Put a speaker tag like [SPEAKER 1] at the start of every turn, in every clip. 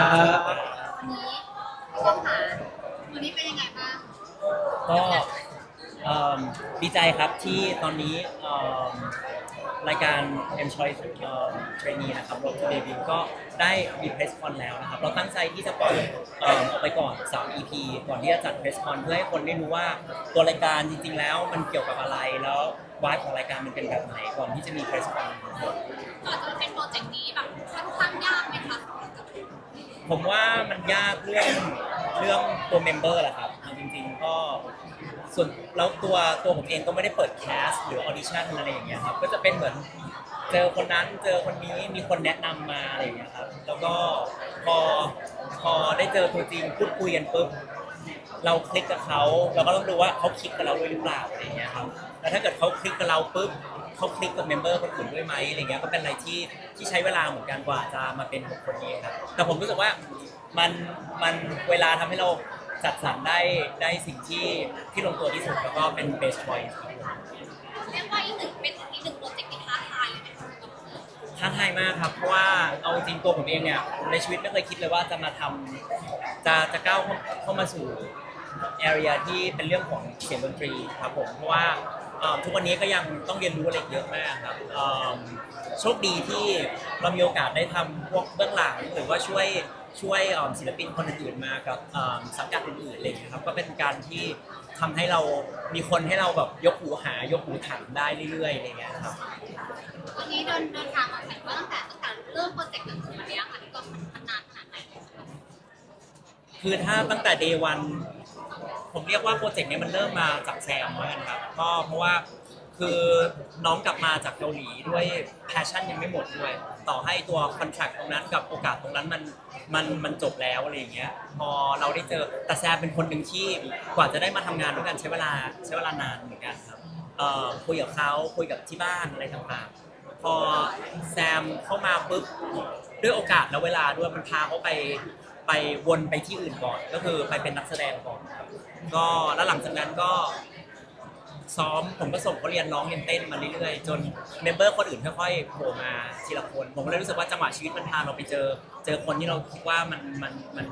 [SPEAKER 1] วันนี้พี่ต้องหาวันนี้เป็นยังไงบ้าง
[SPEAKER 2] ก็เอิ่มดีใจครับที่ตอนนี้เอิ่มรายการ M Choice เอ่อ Trainee นะครับ Road to Debut ก็ได้มี Press Con แล้วนะครับ เราตั้งใจที่จะปล่อยเอิ่มออกไปก่อน 3 EP ก่อนที่จะจัด Press Con เพื่อให้คนได้รู้ว่าตัวรายการจริง ๆ แล้วมันเกี่ยวกับอะไรแล้ววายของรายการมันเป็นแบบไหนก่อนที่จะมี Press Con
[SPEAKER 1] ก่อนจะเป็นโปรเจกต์นี้ข้างยากไหมคะ
[SPEAKER 2] ผมว่ามันยากเรื่องเรื่องตัวเมมเบอร์แหละครับเอาจริง ๆ ก็ส่วนแล้วตัวตัวผมเองก็ไม่ได้เปิดแคสหรือออดิชั่นอะไรอย่างเงี้ยครับก็จะเป็นเหมือนเจอคนนั้นเจอคนนี้มีคนแนะนำมาอะไรอย่างเงี้ยครับ แล้วก็พอพอได้เจอตัวจริงพูดคุยกันปุ๊บเราคลิกกับเขาเราก็ต้องดูว่าเขาคลิกกับเราด้วยหรือเปล่าอะไรอย่างเงี้ยครับแล้วถ้าเกิดเขาคลิกกับเราปุ๊บ เขาคลิกกับเมมเบอร์คนอื่นด้วยไหมอะไรเงี้ยก็เป็นอะไรที่ที่ใช้เวลาเหมือนกันกว่าจะมาเป็นหกคนนี้ครับแต่ผมรู้สึกว่ามันมันเวลาทำให้เราจัดสรรได้ได้สิ่งที่ที่ลงตัวที่สุดแล้วก็เป็น best choice ครับ
[SPEAKER 1] เรียกว่าอีกหนึ่งเป็นอีกหนึ่งโปรเจกต์ที่ท้าทายเลยไหมคะ
[SPEAKER 2] ท้าทายมากครับเพราะว่าเอาจริงตัวผมเองเนี่ยในชีวิตไม่เคยคิดเลยว่าจะมาทำจะจะก้าวเข้าเข้ามาสู่ area ที่เป็นเรื่องของเสียงดนตรีครับผมเพราะว่า เอ่อทุกวันนี้ก็ยังต้องเรียนรู้อะไรอีกเยอะมากครับเอิ่มโชคดีที่เรามีโอกาสได้ทำพวกเบื้องหลังหรือว่าช่วยช่วยเอิ่มศิลปินคนอื่นๆมากับเอิ่มสังกัดอื่นๆอะไรอย่างเงี้ยครับก็เป็นการที่ทำให้เรามีคนให้เราแบบยกหูหายกหูถามได้เรื่อยๆอะไรอย่างเงี้ยครับ
[SPEAKER 1] วันนี้เดินเดินทางมาถึงว่าตั้งแต่ตั้งแต่เริ่มโปรเจกต์จนถึงวันนี้ค่ะที่ก็มันนานขนาดไหน
[SPEAKER 2] คือถ้าตั้งแต่ day one ผมเรียกว่าโปรเจกต์นี้มันเริ่มมาจากแซมเหมือนกันครับก็เพราะว่าคือน้องกลับมาจากเกาหลีด้วยแพชชั่นยังไม่หมดด้วย ต่อให้ตัวคอนแทคตรงนั้นกับโอกาสตรงนั้นมันมันมันจบแล้วอะไรอย่างเงี้ยพอเราได้เจอแต่แซมเป็นคนหนึ่งที่กว่าจะได้มาทำงานด้วยกันใช้เวลาใช้เวลานานเหมือนกันครับเอ่อคุยกับเขาคุยกับที่บ้านอะไรต่างๆพอแซมเข้ามาปุ๊บด้วยโอกาสและเวลาด้วยมันพาเขาไป ไปวนไปที่อื่นก่อน ก็คือไปเป็นนักแสดงก่อนครับก็แล้วหลังจากนั้นก็ซ้อมผมก็ส่งเขาเรียนร้องเรียนเต้นมาเรื่อยๆ จนเมมเบอร์คนอื่นค่อยๆโผล่มาทีละคน ผมก็เลยรู้สึกว่าจังหวะชีวิตมันพาเราไปเจอ เจอคนที่เราคิดว่ามันมันมัน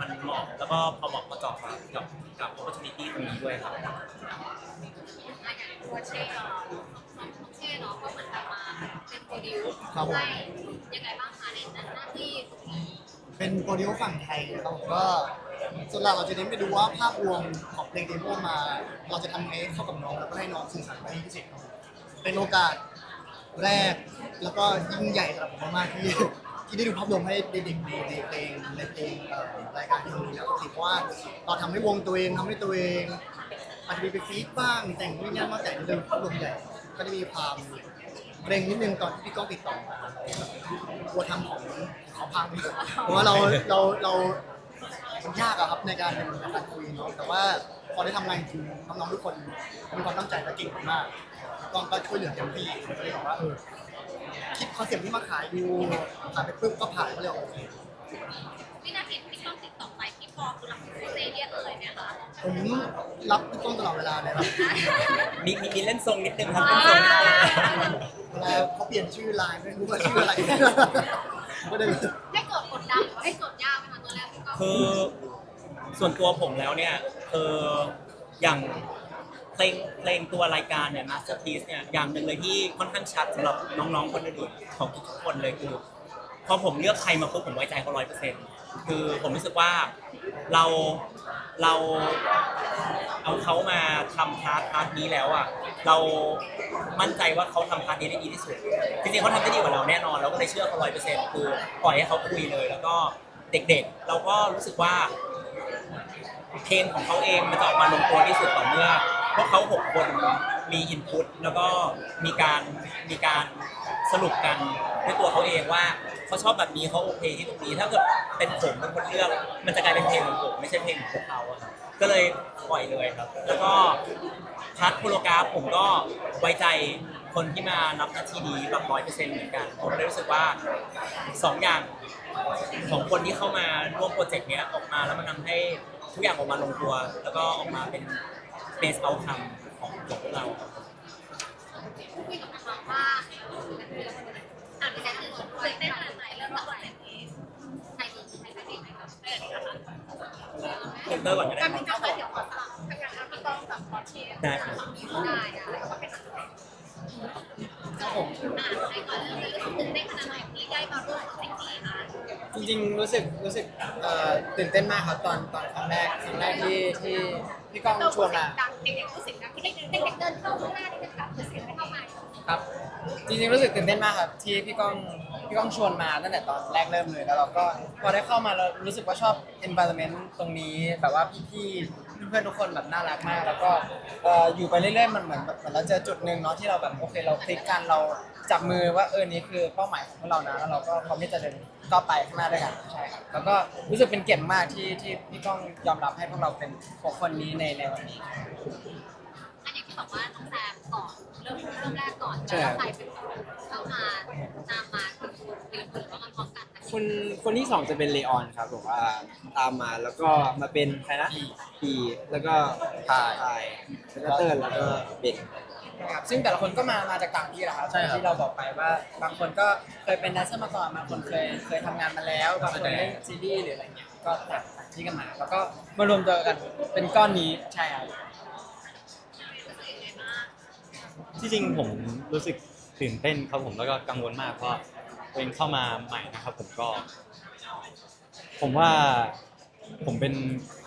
[SPEAKER 2] มันเหมาะแล้วก็พอเหมาะประกอบกับกับกับ opportunity ตรงนี้ด้วยครับ
[SPEAKER 1] ตัวเช่เนาะเช่เนาะก็เหมือนแบบมาเป็นโปรดิวให้ยังไงบ้างคะในหน้าที่ตรงนี้
[SPEAKER 3] เป็นโปรดิวฝั่งไทยนะครับผมก็ส่วนหลักเราจะเน้นไปดูว่าภาพรวมของเพลงเดโมมา เราจะทำไงให้เข้ากับน้องแล้วก็ให้น้องสื่อสารไปให้พิเศษครับผมเป็นโอกาสแรก แล้วก็ยิ่งใหญ่สำหรับผมมากๆที่ที่ได้ดูภาพรวมให้เด็กๆในในเพลงในเพลงเอ่อรายการที่มีแล้วก็ถือว่าเราทำให้วงตัวเองทำให้ตัวเองอาจจะมีไปฟีดบ้างแต่งนู่นนี่นั่นมางแต่ในเรื่องภาพรวมใหญ่ก็ได้มีความเกรงนิดนึงตอนที่พี่ก้องติดต่อมากลัวทำของ เขาพังเพราะว่าเราเราเรามันยากอะครับในการเป็นในการคุยเนาะแต่ว่าพอได้ทำงานจริงน้องๆทุกคนมีความตั้งใจและเก่งมากก้องก็ช่วยเหลือเต็มที่ก็เลยบอกว่าเออคิดคอนเซ็ปต์ที่มาขายดูขายไปปุ๊บก็ผ่านก็เลยโอเค
[SPEAKER 1] วินาทีที่ต้องติดต่อไปที่พอคือหลังโปรเซเรียกเลยเนี่ยค่ะ
[SPEAKER 3] ผมรับพี่ก้องตลอดเวลาเลยครับ
[SPEAKER 2] มีมีมีเล่นทรงนิดนึงครับเล่นทรงนิดนึง
[SPEAKER 3] เวลาเขาเปลี่ยนชื่อไลน์ไม่รู้ว่าชื่ออะไร ก็ได้
[SPEAKER 1] ให้โจทย์กดดันหรือว่าให้โจทย์ยากไหมคะตัวแรกพี่ก็
[SPEAKER 2] คือส่วนตัวผมแล้วเนี่ยคืออย่างเพลงเพลงตัวรายการเนี่ย Masterpiece เนี่ยอย่างหนึ่งเลยที่ค่อนข้างชัดสำหรับน้องๆคนอื่นๆของทุกๆคนเลยคือพอผมเลือกใครมาปุ๊บผมไว้ใจเขาร้อยเปอร์เซ็นต์คือผมรู้สึกว่าเราเราเอาเขามาทำพาร์ทพาร์ทนี้แล้วอะ เรามั่นใจว่าเขาทำพาร์ทนี้ได้ดีที่สุด จริงๆเขาทำได้ดีกว่าเราแน่นอน เราก็เลยเชื่อเขาร้อยเปอร์เซ็นต์คือปล่อยให้เขาคุยเลย แล้วก็เด็กๆ เราก็รู้สึกว่า เพลงของเขาเองมันจะออกมาลงตัวที่สุดต่อเมื่อพวกเขาหกคนมีอินพุตแล้วก็มีการมีการสรุปกันด้วยตัวเขาเองว่าเขาชอบแบบนี้เขาโอเคที่ตรงนี้ ถ้าเกิดเป็นผมเป็นคนเลือก มันจะกลายเป็นเพลงของผมไม่ใช่เพลงของพวกเขาอะครับ ก็เลยปล่อยเลยครับ แล้วก็พาร์ทโคโลกราฟผมก็ไว้ใจคนที่มารับหน้าที่นี้แบบร้อยเปอร์เซ็นต์เหมือนกัน ผมเลยรู้สึกว่าสองอย่างของคนที่เข้ามาร่วมโปรเจกต์เนี้ยออกมาแล้วมันทำให้ทุกอย่างออกมาลงตัว แล้วก็ออกมาเป็นเบสเอาคัมของของพวกเราครับ
[SPEAKER 1] คุยกับน้องๆว่าอ่านไปแค่คือไว้ได้ขนาดไหนเริ่มจากไหนนี้ใครดีใครดี
[SPEAKER 2] เต อร์ก่อนก็ได้
[SPEAKER 4] การ
[SPEAKER 2] ค
[SPEAKER 4] เป็
[SPEAKER 2] รับ
[SPEAKER 4] นการเดี๋ยวขอสลับทำงานแล้วก็ต้องแบบขอเชียร์
[SPEAKER 2] ได้ครับ
[SPEAKER 4] มีได้อะแล้วก็เป็นนักแสดงจะผมอ่านในก่อนเรื่องนี้รู้สึกตื่นเต้นขนาดไหนที่ได้มาร่วมกับแสงจีนะ
[SPEAKER 5] จริงๆรู้สึกรู้สึกเอ่อตื่นเต้นมากครับตอนตอนครั้งแรกครั้งแรกที่ที่พี่ก้องชวนมา
[SPEAKER 4] ดังเด็กๆรู้สึกดังที่เด็กๆเด็กๆเดินเข้าข้างหน้านี่นะครับเสียงไม่เข้ามา
[SPEAKER 5] ครับ จริงๆรู้สึกตื่นเต้นมากครับที่พี่ก้อง พี่ก้องชวนมาตั้งแต่ตอนแรกเริ่มเลยแล้วเราก็พอได้เข้ามาเรารู้สึกว่าชอบ environment ตรงนี้แบบว่าพี่ๆเพื่อนๆทุกคนแบบน่ารักมาก แล้วก็เอ่ออยู่ไปเรื่อยๆมันเหมือนแบบเหมือนเราเจอจุดหนึ่งเนาะที่เราแบบโอเคเราคลิกกันเราจับมือว่าเออนี่คือเป้าหมายของพวกเรานะแล้วเราก็พร้อมที่จะเดินก็ไปข้างหน้าด้วยกันใช่ครับแล้วก็รู้สึกเป็นเกียรติมากที่ที่พี่ก้องยอมรับให้พวกเราเป็นหกคนนี้ในในวันนี้
[SPEAKER 4] อันนี้ที่บอกว่าน้องแซมก่อน เริ่มเริ่มแรกก่อน
[SPEAKER 5] ใช่
[SPEAKER 4] แล้วใครเป็นคนเข้ามาตามมาคือคุณเป็นคนเข้ามาพร้อมกัน
[SPEAKER 6] คนคนที่สองจะเป็นเลออนครับผมว่าตามมาแล้วก็มาเป็นใครนะพีแล้วก็พายแล้วก็เติร์นแล้วก็เบน
[SPEAKER 5] นะครับซึ่งแต่ละคนก็มามาจากต่างที่แหละครับ
[SPEAKER 6] ใช่ครับ
[SPEAKER 5] ที่เราบอกไปว่าบางคนก็เคยเป็นแดนเซอร์มาก่อนบางคนเคยเคยทำงานมาแล้วบางคนเล่นซีรีส์หรืออะไรเงี้ยก็ต่างต่างที่กันมาแล้วก็มารวมตัวกันเป็นก้อนนี้ใช่ครับ
[SPEAKER 3] ที่จริงผมรู้สึกตื่นเต้นครับผมแล้วก็กังวลมากเพราะตัวเองเข้ามาใหม่นะครับผมก็ ผมว่าผมเป็น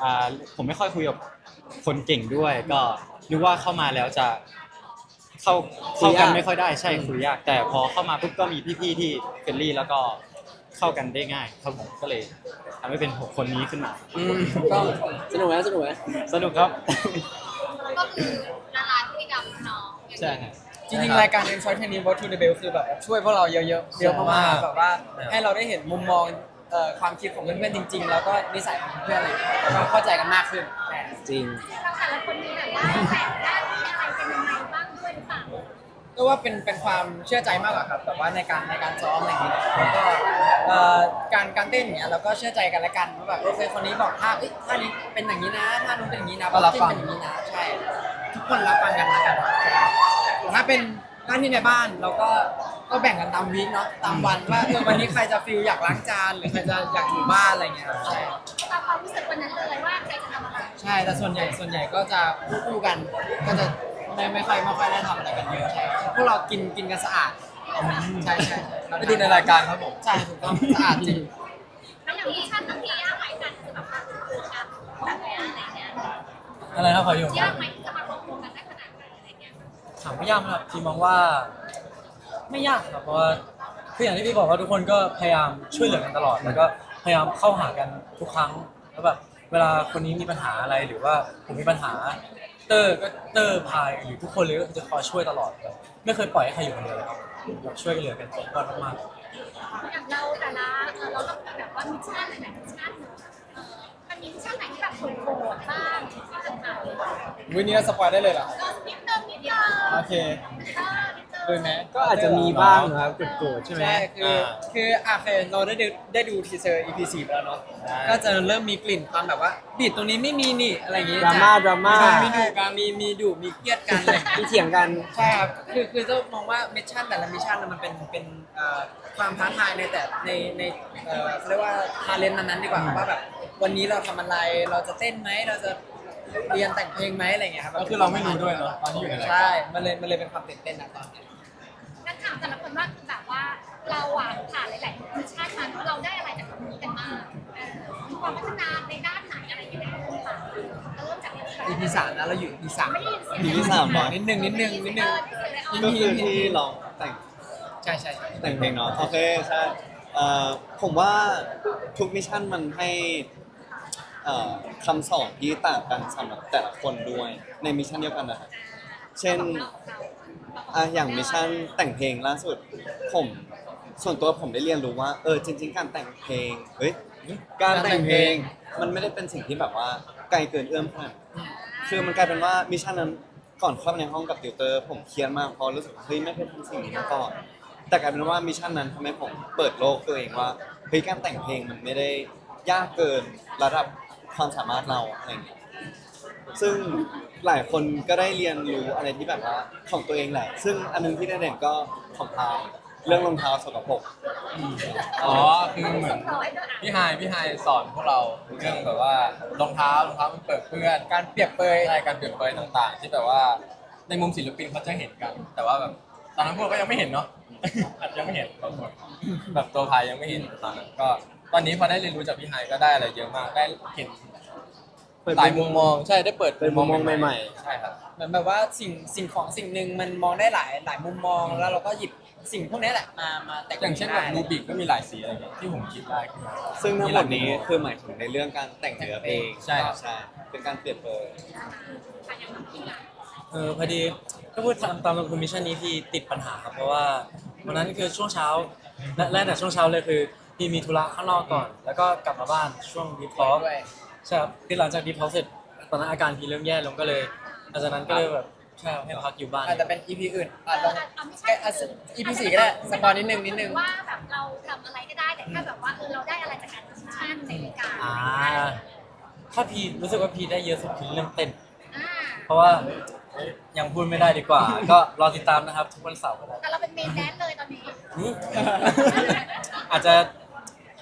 [SPEAKER 3] อ่าผมไม่ค่อยคุยกับคนเก่งด้วย ก็นึกว่าเข้ามาแล้วจะเข้าเข้ากันไม่ค่อยได้ใช่คุยยาก แต่พอเข้ามาปุ๊บก็มีพี่ๆที่เฟรนลี่แล้วก็เข้ากันได้ง่ายครับผมก็เลยทำให้เป็นหกคนนี้ขึ้นมา
[SPEAKER 6] อืมก็สนุกไหมสนุกไหม
[SPEAKER 3] สนุกครับ
[SPEAKER 4] ก็คือ
[SPEAKER 3] ใช่
[SPEAKER 4] นี้
[SPEAKER 3] ครับ
[SPEAKER 5] จริงๆ รายการ Enjoy Training Both to the Bell คือแบบช่วยพวกเราเยอะๆเยอะมากๆแบบว่าให้เราได้เห็นมุมมองเอ่อความคิดของเพื่อนๆจริง ๆ แล้วก็นิสัยของเพื่อนอะไรอย่างเงี้ยแล้วก็เข้าใจกันมากขึ้นใช่
[SPEAKER 6] จริง
[SPEAKER 4] เราแต่ละคนมีแบบว่าแต่งด้านนี้อะไรเป็นยังไงบ้างด้วยหรือเปล่า
[SPEAKER 5] ก็ว่าเป็นเป็นความเชื่อใจมากกว่าครับแบบว่าในการในการซ้อมอะไรอย่างเงี้ยแล้วก็เอ่อการการเต้นอย่างเงี้ยเราก็เชื่อใจกันและกันว่าแบบโอเคคนนี้บอกท่าเอ้ยท่านี้เป็นอย่างนี้นะท่านู้นเป็นอย่างนี้นะ
[SPEAKER 6] ก็รับฟัง
[SPEAKER 5] เต้นเป็นอย่างนี้นะใช่ทุก คนรับฟังกันและกันถ้าเป็นหน้าที่ในบ้านเราก็ก็แบ่งกันตามวีคเนาะตามวันว่าเออวันนี้ใครจะฟิลอยากล้างจานหรือใครจะอยากอยู่บ้านอะไรเงี้ยครับใช่
[SPEAKER 4] ตามความรู้สึกวันนั้นเลยว่าใครจะทำอะไร
[SPEAKER 5] ใช่แต่ส่วนใหญ่ส่วนใหญ่ก็จะคู่ๆกัน ก็จะไม่ไม่ค่อยไม่ค่อยได้ทำอะไรกันเยอะใช่พวกเรากินกินกันสะอาดใช่ใช่ใช่
[SPEAKER 6] ไปดูในรายการครับผม
[SPEAKER 5] ใช่ถูกต้องสะอาดจริง
[SPEAKER 4] แล้วอย่างนี้ชั่นต้องมียากไหมกันคือแบบว่าคือการแบบนี้อะไรเงี้ย
[SPEAKER 7] อะไรครับขออยู่
[SPEAKER 4] ยากไหม
[SPEAKER 7] ถามว่ายากไหมครับทีมองว่า ไม่ยากครับเพราะว่าคืออย่างที่พี่บอกว่าทุกคนก็พยายามช่วยเหลือกันตลอด แล้วก็พยายามเข้าหากันทุกครั้งแล้วแบบเวลาคนนี้มีปัญหาอะไรหรือว่าผมมีปัญหา เตอร์ก็เตอร์พายหรือทุกคนเลยก็จะคอยช่วยตลอดแบบไม่เคยปล่อยให้ใครอยู่คนเดียวเลยครับแบบช่วยกันเหลือกันสุดยอดมากๆ
[SPEAKER 4] อย่างเราแต่ละเออเราต้องแบบว่ามิชชั่นอะไรมิชชั่นเออมันมีมิชชั่นไหนที่แบบโหดๆบ้างที่ผ่น
[SPEAKER 5] วินนี้สปอยได้เลยเหรอ
[SPEAKER 4] ก็นิดนึงนิดนึง
[SPEAKER 5] โอเค
[SPEAKER 4] เออนิดนึง
[SPEAKER 5] ด้วยไหม
[SPEAKER 6] ก็อาจจะมีบ้างนะครับโกรธๆใช่ไหม
[SPEAKER 5] ใช่คือคืออะเคยเราได้ดูได้ดูทีเซอร์ EP 4ไปแล้วเนาะก็จะเริ่มมีกลิ่นความแบบว่าบีดตรงนี้ไม่มีนี่อะไรอย่างงี้
[SPEAKER 6] ดราม่าดราม่า
[SPEAKER 5] มีดุกันมีมีดุมีเครียดกันอะไรอย่าง
[SPEAKER 6] มี
[SPEAKER 5] เงี้ย
[SPEAKER 6] เถียงกัน
[SPEAKER 5] ใช่ครับ คือคือจะมองว่ามิชชั่นแต่ละมิชชั่นน่ะมันเป็นเป็นเอ่อความท้าทายในแต่ในในเอ่อเขาเรียกว่าทาเลนต์นั้นๆดีกว่าว่าแบบวันนี้เราทำอะไรเราจะเต้นไหมเราจะ เรียนแต่งเพลงไหมอะไรอย่างเงี้ยครับ
[SPEAKER 7] ก็คือเราไม่รู้ด้วยเนอะตอนที่อยู่ในรายการ
[SPEAKER 5] ใช่ มันเลยมันเลยเป็นความตื่นเต้นนะตอนนี้
[SPEAKER 4] นักข่าวแต่ละคนว่าคือแบบว่าเราอะผ่านหลายๆมิชชั่นมาเราได้อะไรจากตรงนี้กันมากเออมีความพัฒนาในด้านไหนอะไรที่ได้รู้ค่ะเราเริ่มจากอะไร
[SPEAKER 5] EP สามนะเราอยู่ EP สาม
[SPEAKER 4] ไม่ได้ยินเสียง
[SPEAKER 3] EP สามเหรอ
[SPEAKER 5] นิดนึงนิดนึงนิดนึง
[SPEAKER 3] ก็คือที่ลองแต่ง
[SPEAKER 5] ใช่ใช่ใช่
[SPEAKER 3] แต่งเพลงเนาะโอเคใช่เอ่อผมว่าทุกมิชชั่นมันให้ เอ่อคำสอนที่ต่างกันสำหรับแต่ละคนด้วยในมิชชั่นเดียวกันนะครับเช่นอะอย่างมิชชั่นแต่งเพลงล่าสุด ผมส่วนตัวผมได้เรียนรู้ว่าเออจริง ๆ การแต่งเพลงเฮ้ยการแต่งเพลง มันไม่ได้เป็นสิ่งที่แบบว่าไกลเกินเอื้อมขนาดคือมันกลายเป็นว่ามิชชั่นนั้นก่อนเข้าไปในห้องกับติวเตอร์ ผมเครียดมากเพราะรู้สึกว่าเฮ้ยไม่เคยทำสิ่งนี้มาก่อนแต่กลายเป็นว่ามิชชั่นนั้นทำให้ผมเปิดโลกตัวเองว่าเฮ้ยการแต่งเพลงมันไม่ได้ยากเกินระดับ ความสามารถเราอะไรอย่างเงี้ยซึ่งหลายคนก็ได้เรียนรู้อะไรที่แบบว่าของตัวเองแหละ ซึ่งอันนึงที่ได้เด่นก็ของพายเรื่องรองเท้าสกปรก
[SPEAKER 8] อ๋อคือเหมือนพี่ไฮพี่ไฮสอนพวกเราเรื่องแบบว่ารองเท้ารองเท้ามันเปิดเปื้อน
[SPEAKER 5] การเปรียบเปรย
[SPEAKER 8] ใช่การเปลี่ยนเปรยต่าง ๆ ที่แบบว่าในมุมศิลปินเขาจะเห็นกัน แต่ว่าแบบตอนนั้นพวกเราก็ยังไม่เห็นเนาะอาจจะยังไม่เห็นบางคนแบบตัวพายยังไม่เห็นตอนนั้นก็ ตอนนี้พอได้เรียนรู้จากพี่ไฮายก็ได้อะไรเยอะมากได้เห็น
[SPEAKER 6] เปิด
[SPEAKER 8] หลายมุมมองใช่ได้เปิด
[SPEAKER 6] เป็นมุมมองใหม่
[SPEAKER 8] ใช่ครับ
[SPEAKER 5] เหมือนแบบว่าสิ่งสิ่งของสิ่งหนึ่งมันมองได้หลายหลายมุมมอง แล้วเราก็หยิบสิ่งพวกนี้แหละมามาแต่ง
[SPEAKER 8] อย่างเช่นแบบรูบิกก็มีหลายสีอะไรอย่างเงี้ยที่ผมคิดได้ขึ้นมา
[SPEAKER 3] ซึ่งทั้งหมดนี้คือหมายถึงในเรื่องการแต่งเนื้อเพลง
[SPEAKER 8] ใช่ครับ
[SPEAKER 3] ใช่ เป็นการเปลี่ยนเปรย
[SPEAKER 7] เออพอดีก็พูดตามตามตรงมิชชั่นนี้พี่ติดปัญหาครับเพราะว่าวันนั้นคือช่วงเช้าและและแต่ช่วงเช้าเลยคือ พี่มีธุระข้างนอกก่อน แล้วก็กลับมาบ้านช่วงดีพอ
[SPEAKER 5] ด้วย
[SPEAKER 7] ใช่ครับคือหลังจากดีพอเสร็จตอนนั้นอาการพี่เริ่มแย่ลงก็เลยหลังจากนั้นก็เลยแบบใช่ให้พักอยู่บ้าน
[SPEAKER 5] อาจจะเป็น EP อื่นอาจจะ
[SPEAKER 4] เอาไม่ใช่
[SPEAKER 5] แค่อาจจะ EP สี่ก็ได้สปอยนิดนึงนิดนึง
[SPEAKER 4] ว่าแบบเราทำอะไรก็ได้แต่แค่แบบว่าเออเราได้อะไรจากการทำชั่นในรายการ
[SPEAKER 7] อ่าถ้าพี่รู้สึกว่าพี่ได้เยอะสุดคือเรื่องเต้น
[SPEAKER 4] อ่า
[SPEAKER 7] เพราะว่ายังพูดไม่ได้ดีกว่า ก็รอติดตามนะครับทุกวันเสาร์ก็ได้
[SPEAKER 4] แต่เราเป็นเมนแดนซ์เลยตอนนี้
[SPEAKER 7] อืมอาจจะ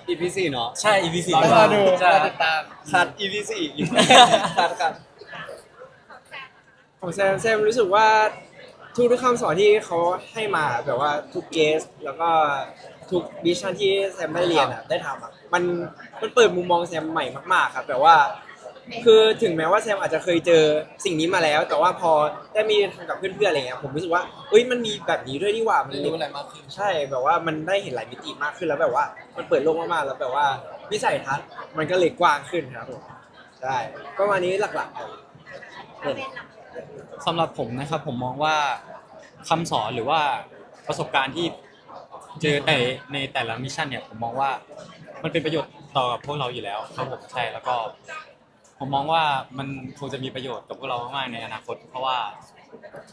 [SPEAKER 3] EP สี่เนาะ
[SPEAKER 7] ใช่ EP สี่
[SPEAKER 5] รอรอดู
[SPEAKER 7] ใช่
[SPEAKER 5] รอ
[SPEAKER 7] ครับ
[SPEAKER 5] ติดตาม
[SPEAKER 3] คัด EP สี่คัดคัด
[SPEAKER 6] ๆของแซมแซมรู้สึกว่าทุกทุกๆคำสอนที่เขาให้มาแบบว่าทุกเกสแล้วก็ทุกวิชั่นที่แซมได้เรียนอะได้ทำอะมันมันเปิดมุมมองแซมใหม่มากๆครับแบบว่า คือถึงแม้ว่าแซมอาจจะเคยเจอสิ่งนี้มาแล้ว แต่ว่าพอได้มีทำกับเพื่อนๆอะไรเงี้ยผมรู้สึกว่าเอ้ยมันมีแบบนี้ด้วยนี่หว่ามัน
[SPEAKER 8] เรียนรู้อะไรมากขึ้น
[SPEAKER 6] ใช่แบบว่ามันได้เห็นหลายมิติมากขึ้นแล้วแบบว่า มันเปิดโลกมากๆแล้วแบบว่าวิสัยทัศน์มันก็เลยกว้างขึ้นครับผมใช่ก็วันนี้หลักๆครับ
[SPEAKER 9] สำหรับผมนะครับผมมองว่าคำสอนหรือว่าประสบการณ์ที่เจอแต่ในแต่ละมิชชั่นเนี่ยผมมองว่ามันเป็นประโยชน์ต่อกับพวกเราอยู่แล้วครับผมใช่แล้วก็ ผมมองว่ามันคงจะมีประโยชน์กับพวกเรามากๆในอนาคต เพราะว่า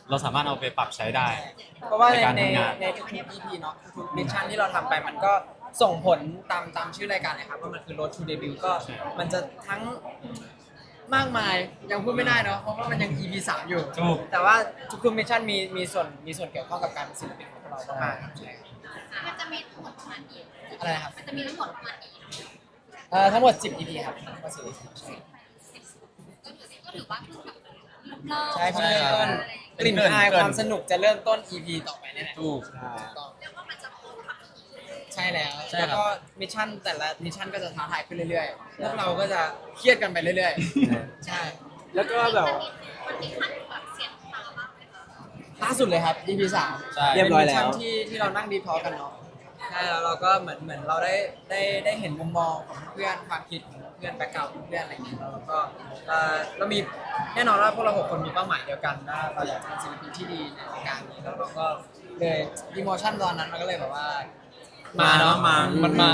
[SPEAKER 9] เราสามารถเอาไปปรับใช้ได้
[SPEAKER 5] เพราะว่าใน
[SPEAKER 9] ในการ
[SPEAKER 5] ใน
[SPEAKER 9] ทำงาน
[SPEAKER 5] ในทุกๆ EP เนาะทุกมิชชั่นที่เราทำไปมันก็ส่งผลตามตามชื่อรายการเลยครับว่ามันคือ Road to Debut ก็มันจะทั้งมากมายยังพูดไม่ได้เนาะเพราะว่ามันยัง EP สามอยู่
[SPEAKER 9] ถูก
[SPEAKER 5] แต่ว่าทุกๆมิชชั่นมีมีส่วนมีส่วนเกี่ยวข้องกับการเป็นศิลปินของพวกเรามากๆใช่
[SPEAKER 4] มันจะมีทั้งหมดประมาณนี้
[SPEAKER 5] อะไรนะครับ
[SPEAKER 4] มันจะมีทั้งหมดประมาณนี้
[SPEAKER 5] เอ่อทั้งหมด 10 EP ครับทั้งหมด10 EP ใช่
[SPEAKER 4] ก็ถือว่าเพิ่งแบบเริ่ม
[SPEAKER 5] ใช่เพิ่งเริ่มต้นกลิ่นอายความสนุกจะเริ่มต้น EP ต่อไปนี่แหละ
[SPEAKER 8] ถูก
[SPEAKER 5] ต้อง
[SPEAKER 4] เรียกว่ามันจะเพิ่มความ
[SPEAKER 5] ใช่แล้ว
[SPEAKER 8] ใช่
[SPEAKER 5] แล้ว
[SPEAKER 8] ครับ
[SPEAKER 5] ก็มิชชั่นแต่ละมิชชั่นก็จะท้าทายขึ้นเรื่อยๆแล้วเราก็จะเครียดกันไปเรื่อยๆ ใช่
[SPEAKER 6] แล้วก็แบบ
[SPEAKER 4] มันมีขั้นแบบเสียงตาบ้างไหมคะ
[SPEAKER 5] ล่าสุดเลยครับ EP สาม
[SPEAKER 8] ใช่
[SPEAKER 6] เรียบร้อยแล้ว
[SPEAKER 5] เป็นมิชชั่นที่ที่เรานั่งดีพอกันเนาะใช่แล้วเราก็เหมือนเหมือนเราได้ได้ได้เห็นมุมมองของเพื่อนความคิดของเพื่อนแบ็คกราวด์เพื่อนอะไรอย่างเงี้ยแล้วเราก็เอ่อเรามีแน่นอนว่าพวกเราหกคนมีเป้าหมายเดียวกันว่าเราอยากเป็นศิลปินที่ดีในวงการนี้แล้วเราก็เลยดีโมชั่นตอนนั้นมันก็เลยแบบว่า
[SPEAKER 7] มาเนาะมา
[SPEAKER 8] มันมา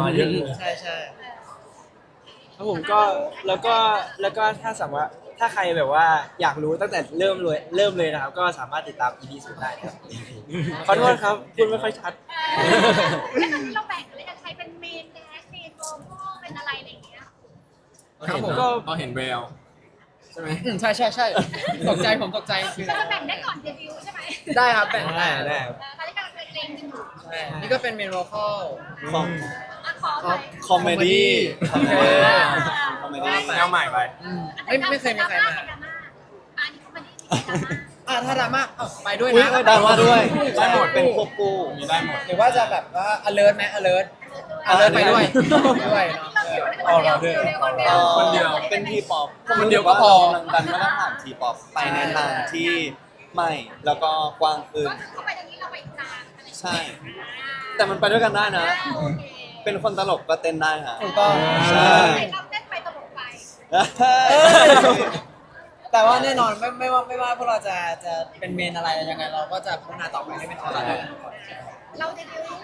[SPEAKER 7] มาเยอะเลย
[SPEAKER 5] ใช่ใช่
[SPEAKER 6] ครับผมก็แล้วก็แล้วก็ถ้าสมมติว่าถ้าใครแบบว่าอยากรู้ตั้งแต่เริ่มเลยเริ่มเลยนะครับ ก็สามารถติดตาม EP ศูนย์ได้ครับขอโทษครับพูดไม่ค่อยชัด
[SPEAKER 4] แล้วตอนนี้เราแบ่ง ครั
[SPEAKER 8] บผม
[SPEAKER 6] ก็
[SPEAKER 8] ก็เห็นแวว
[SPEAKER 6] ใช่ไหม
[SPEAKER 5] อืมใช่ใช่ใช่ตกใจผมตกใจคือ
[SPEAKER 4] เราจะแบ่งได้ก่อนเดบิวต์ใช่ไหม
[SPEAKER 5] ได้ครับแบ่ง
[SPEAKER 6] ได้
[SPEAKER 5] ได้
[SPEAKER 6] ได้ครับ
[SPEAKER 4] เออตอนนี้กำลังเล็งๆกันอยู่
[SPEAKER 5] ใช่นี่ก็เป็นเมนโลคอล
[SPEAKER 3] ของ
[SPEAKER 4] อะขอไป
[SPEAKER 3] คอมเมดี้
[SPEAKER 5] โอเค
[SPEAKER 3] คอมเมดี้
[SPEAKER 8] แนวใหม่ไป
[SPEAKER 5] ไม่ไม่เคยมีใครมา
[SPEAKER 4] อันนี้เขามาดีดราม่า
[SPEAKER 5] อะถ้าดราม่าเอาไปด้วย
[SPEAKER 3] อุ้ย
[SPEAKER 5] นะ
[SPEAKER 3] ก็ดราม่าด้วยได้หมดเป็นควบคู่
[SPEAKER 8] มีได้หมด
[SPEAKER 5] หรือว่าจะแบบว่า alert ไหม alert alert ไปด้วยด้วยเนาะ เออ
[SPEAKER 7] เอาเราด้วย
[SPEAKER 3] เอ่อ
[SPEAKER 8] คนเดียว
[SPEAKER 3] เป็นทีป๊อป
[SPEAKER 8] คนเดียวก็พอ
[SPEAKER 3] กำลังดันมาตรฐานทีป๊อปไปในทางที่ใหม่แล้วก็กว้างขึ้น
[SPEAKER 4] ก็คือเข้าไปทางนี้เราไปกลางอะไรอย่างเงี้ย
[SPEAKER 3] ใช่แต่มันไปด้วยกันได้นะ
[SPEAKER 4] อ่าโอเค
[SPEAKER 3] เป็นคนตลกก็เต้นได้ฮะ
[SPEAKER 5] ถูกต้อง
[SPEAKER 3] ใช่
[SPEAKER 4] เราเต้นไปตลกไป
[SPEAKER 5] แต่ว่าแน่นอนไม่ไม่ว่าไม่ว่าพวกเราจะจะเป็นเมนอะไรยังไง เราก็จะพัฒนาต่อไปให้เป็นออร์เดอร์
[SPEAKER 4] เราเดบิวต์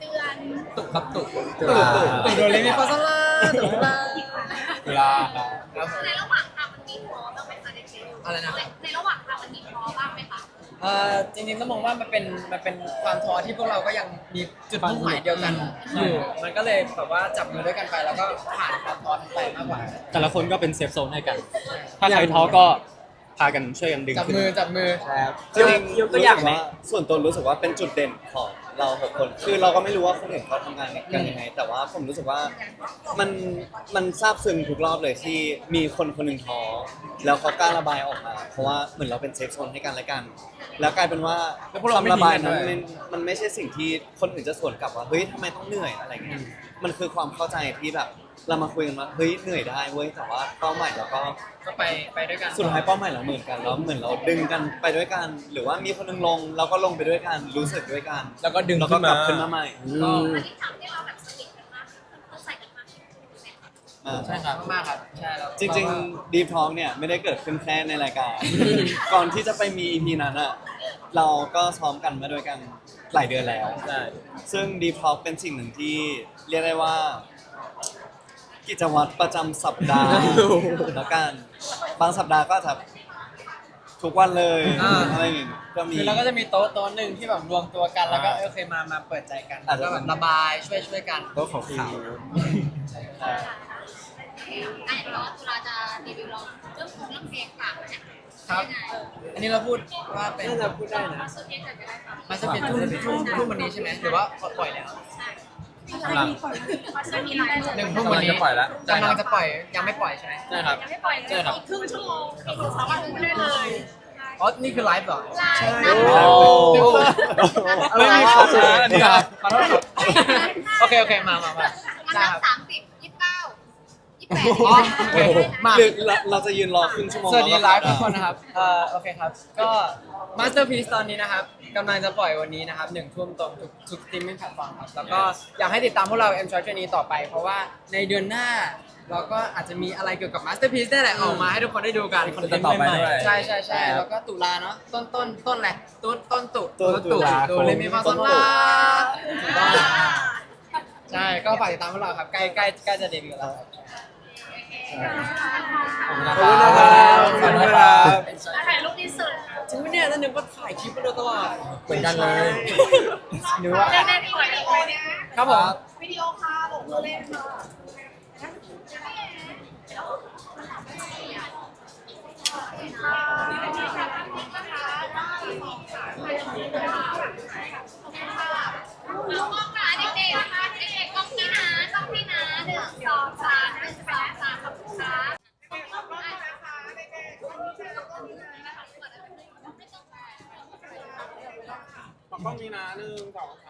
[SPEAKER 4] เดือน
[SPEAKER 8] ตุกครับตุก
[SPEAKER 5] ตุ่ตุ่โดเรมีฟาซาลาตุ่ลา
[SPEAKER 8] เวลา
[SPEAKER 5] ครับผม
[SPEAKER 4] ในระหว่างทางมันมีท้อบ้างไหมคะเด็กๆ
[SPEAKER 5] อะไรนะ
[SPEAKER 4] ในระหว่างทางมันมีท้อบ้างไหมคะ
[SPEAKER 5] เอ่อจริงๆต้องมองว่ามันเป็นมันเป็นความท้อที่พวกเราก็ยังมีจุดมุ่งหมายเดียวกันอยู่มันก็เลยแบบว่าจับมือด้วยกันไปแล้วก็ผ่านความท้อนั้นไปมากกว่า
[SPEAKER 9] แต่ละคนก็เป็นเซฟโซนให้กัน ถ้าใครท้อก็พากันช่วยกันดึง
[SPEAKER 5] จับ
[SPEAKER 9] ขึ้น
[SPEAKER 5] มือจับมือ
[SPEAKER 6] ครับ
[SPEAKER 3] จริง
[SPEAKER 6] ยกตัวอย่างไหม
[SPEAKER 3] รู้สึกส่วนตัวรู้สึกว่าเป็นจุดเด่นของเราหกคน คือเราก็ไม่รู้ว่าคนอื่นเขาทำงานกันยังไง แต่ว่าผมรู้สึกว่ามันมันซาบซึ้งทุกรอบเลยที่มีคนคนหนึ่งท้อแล้วเขากล้าระบายออกมา เพราะว่าเหมือนเราเป็นเซฟโซนให้กันและกัน แล้วกลายเป็นว่า
[SPEAKER 8] แล้วพวกเราไม่
[SPEAKER 3] คำระบาย
[SPEAKER 8] ทิ้งกัน
[SPEAKER 3] นั้น
[SPEAKER 8] ด้วย
[SPEAKER 3] มันมันไม่ใช่สิ่งที่คนอื่นจะสวนกลับว่าเฮ้ยทำไมต้องเหนื่อยอะไรเงี้ยมันคือความเข้าใจที่แบบ เรามาคุยกันว่าเฮ้ยเหนื่อยได้เว้ยแต่ว่าเป้าหมายเราก็
[SPEAKER 5] ก็ไปไปด้วยกัน
[SPEAKER 3] สุดท้ายเป้าหมายเราเหมือนกันแล้วเหมือนเราดึงกันไปด้วยกัน หรือว่ามีคนหนึงลงเราก็ลงไปด้วยกันรู้สึกด้วยกัน
[SPEAKER 8] แล้วก็ดึง
[SPEAKER 3] แล้วก็
[SPEAKER 8] ขึ้น
[SPEAKER 3] ก
[SPEAKER 8] มา
[SPEAKER 3] ลับขึ้นมาใหม่
[SPEAKER 5] ก็
[SPEAKER 4] อันนี้ถามที่เราแบบสนิทกันมากเข้าใจกันมากขึ้นไหมคะ
[SPEAKER 3] อ่า
[SPEAKER 8] ใช่ครับ
[SPEAKER 5] มากๆครับใช่แล้ว
[SPEAKER 3] จริงๆ Deep Talk เนี่ยไม่ได้เกิดขึ้นแค่ในรายการ ก่อนที่จะไปมี EP นั้นอะเราก็ซ้อมกันมาด้วยกันหลายเดือนแล้ว
[SPEAKER 8] ใช่
[SPEAKER 3] ซึ่ง Deep Talk เป็นสิ่งหนึ่งที่เรียกได้ว่า กิจวัตรประจำสัปดาห์แล้วกันบางสัปดาห์ก็อาจจะทุกวันเลย
[SPEAKER 5] อ่า
[SPEAKER 3] อะไรอย่างงี้ก็มี
[SPEAKER 5] คือเราก็จะมีโต๊ะโต๊ะหนึ่งที่แบบรวมตัวกันแล้วก็เออเคยมามาเปิดใจกัน
[SPEAKER 3] อาจ
[SPEAKER 5] แล้ว
[SPEAKER 3] จะ
[SPEAKER 5] ก็แบบระบายช่วยช่วยกัน
[SPEAKER 6] โต๊ะขาว
[SPEAKER 4] อะเดี๋ยวเราตุลาจะรีวิวเราเรื่องของเรื่องเพลงฝากนะ
[SPEAKER 5] ครับอันนี้เราพูดว่าเป็น
[SPEAKER 6] น่าจะพูดได้นะ
[SPEAKER 4] มาสุดเพลงกันไปได้ค่ะ
[SPEAKER 5] มาสเปนทุ่มทุ่มทุ่มวันนี้ใช่ไหมหรือว่าปล่อยแล้ว
[SPEAKER 8] กำลัง
[SPEAKER 4] จะมีไลน์
[SPEAKER 5] หนึ่งทุ่มวันนี้
[SPEAKER 8] กำลังจะปล่อยแล้วใช่
[SPEAKER 5] กำ
[SPEAKER 8] ครั
[SPEAKER 5] ลั
[SPEAKER 8] บ
[SPEAKER 5] งจะปล่อยยังไม่ปล่อยใช่ไหม
[SPEAKER 8] ใช่ครับ
[SPEAKER 4] ยังไม่ปล่อยเลย
[SPEAKER 8] ใช่ครับ
[SPEAKER 4] อีกครึ่งชั่วโมงอีกสามารถดูได้เลย
[SPEAKER 5] อ๋อนี่คือไลฟ์เหรอ
[SPEAKER 4] ไลน์
[SPEAKER 3] โอ้
[SPEAKER 6] อะไรไม่เข้าใจ
[SPEAKER 8] อันนี้ครับ
[SPEAKER 5] ขอโทษครับ โอเคโอเคมามามา
[SPEAKER 4] มัน
[SPEAKER 5] ได้
[SPEAKER 4] นับ
[SPEAKER 5] ครับ
[SPEAKER 4] สามสิบยี่สิบเก้ายี่สิบ แปด
[SPEAKER 5] อ๋อโอเค มา
[SPEAKER 3] หรือเราเราจะยืนรอครึ่งชั่วโมง
[SPEAKER 5] สวัสดี
[SPEAKER 3] แก็
[SPEAKER 5] ไลฟ์ทุกคนนะครับ เอ่อ โอเคครับ ก็ Masterpiece ตอนนี้นะครับกำลังจะปล่อยวันนี้นะครับหนึ่งทุ่มตรงทุกทุกสตรีมมิ่งแพลตฟอร์มครับ แล้วก็อยากให้ติดตามพวกเรา M Choice Journey ต่อไป เพราะว่าในเดือนหน้า เราก็อาจจะมีอะไรเกี่ยวกับ Masterpiece ได้แหละออกมาให้ทุกคนได้ดูกัน
[SPEAKER 8] มีคอนเทนต์ใหม่ๆด้วย
[SPEAKER 5] ใช่ใช่ใช่แล้วก็ตุลาเนาะต้นต้นต้นอะไรต้นต้นตุ
[SPEAKER 6] ต้นตุลา
[SPEAKER 5] ตุเลมีฟาซอนลาถูกต้องใช่ก็ฝากติดตามพวกเราครับใกล้ใกล้ใกล้จะเดบิวต์แล้วครับ
[SPEAKER 8] ขอบคุณนะครั
[SPEAKER 6] บขอบคุณนะครับ
[SPEAKER 4] ถ่ายรูปดีสุด
[SPEAKER 5] จริงปะเนี่ยนั่นนึกว่าถ่ายคลิปมาโดยตลอด
[SPEAKER 8] เหมือนกันเลย
[SPEAKER 5] นึกว่า
[SPEAKER 4] แน่ๆปล่อยเลยนะครับ
[SPEAKER 5] ผม
[SPEAKER 4] วิดีโอค่ะลงมือเล่นค่ะแล้วก็ค่ะเด็กๆนะคะเด็กๆกล้องพี่นะกล้องพี่นะหนึ่งสองสามหนึ่งสองสามขอบคุณค่ะ
[SPEAKER 6] ต้องมีนะหนึ่งสองสาม